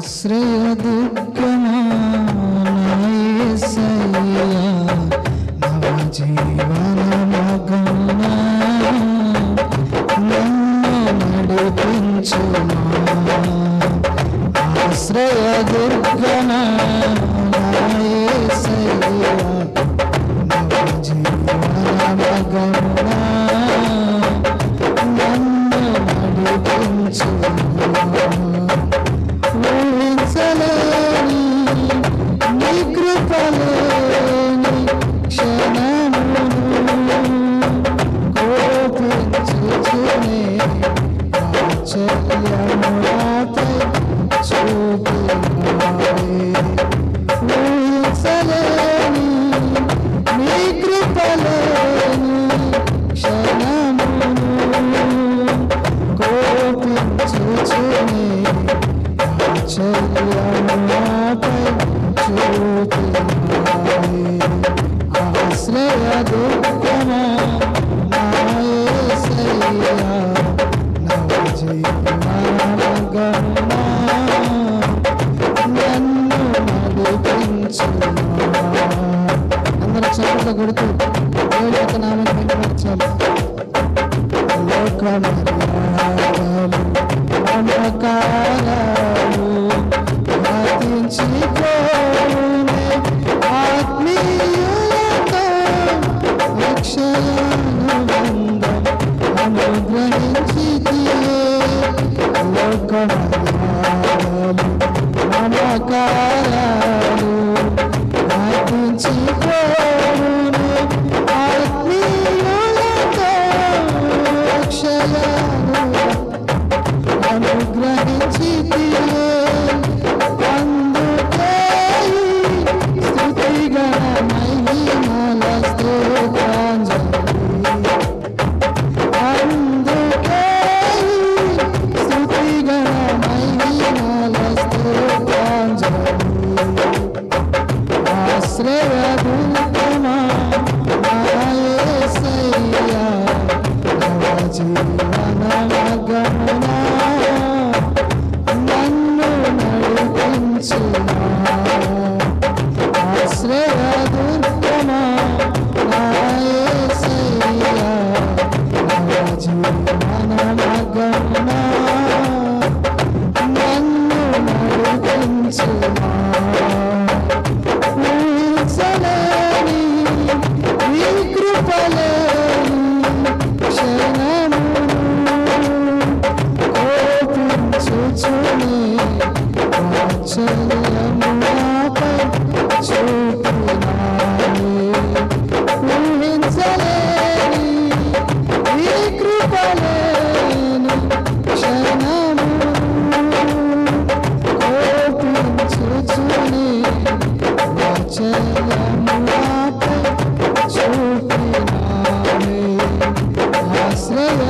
ఆశ్రయ దుర్గమా నవ జీవన మగన్నా నడిపించుమా ఆశ్రయ దుర్గమా నవ జీవన మగన్నా Thank you. de soon. Hello.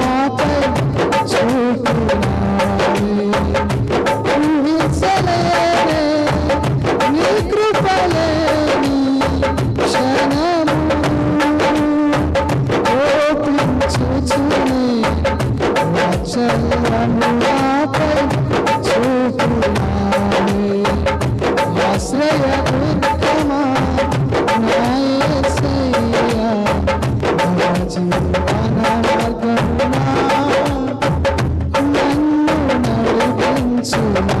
నడిపించుమా.